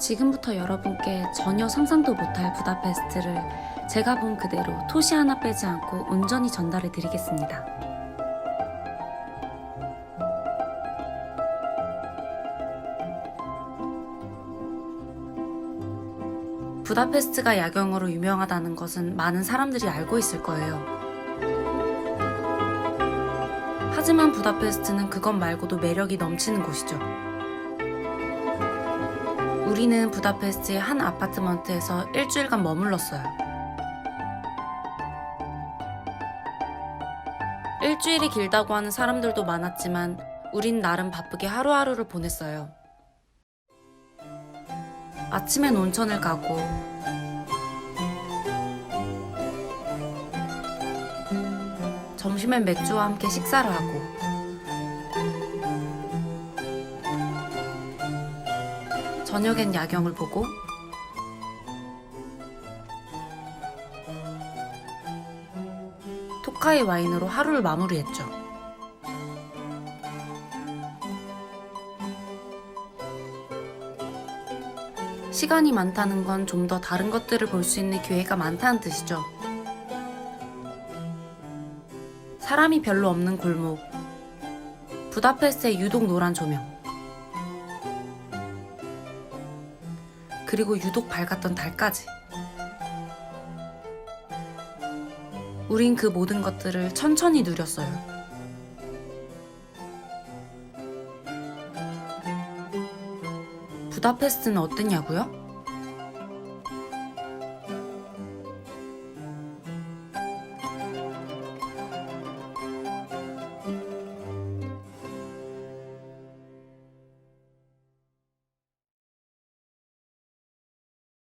지금부터 여러분께 전혀 상상도 못할 부다페스트를 제가 본 그대로 토시 하나 빼지 않고 온전히 전달해 드리겠습니다. 부다페스트가 야경으로 유명하다는 것은 많은 사람들이 알고 있을 거예요. 하지만 부다페스트는 그것 말고도 매력이 넘치는 곳이죠. 우리는 부다페스트의 한 아파트먼트에서 일주일간 머물렀어요. 일주일이 길다고 하는 사람들도 많았지만 우린 나름 바쁘게 하루하루를 보냈어요. 아침엔 온천을 가고 점심엔 맥주와 함께 식사를 하고 저녁엔 야경을 보고 토카이 와인으로 하루를 마무리했죠. 시간이 많다는 건 좀 더 다른 것들을 볼 수 있는 기회가 많다는 뜻이죠. 사람이 별로 없는 골목. 부다페스트의 유독 노란 조명. 그리고 유독 밝았던 달까지. 우린 그 모든 것들을 천천히 누렸어요. 부다페스트는 어땠냐고요?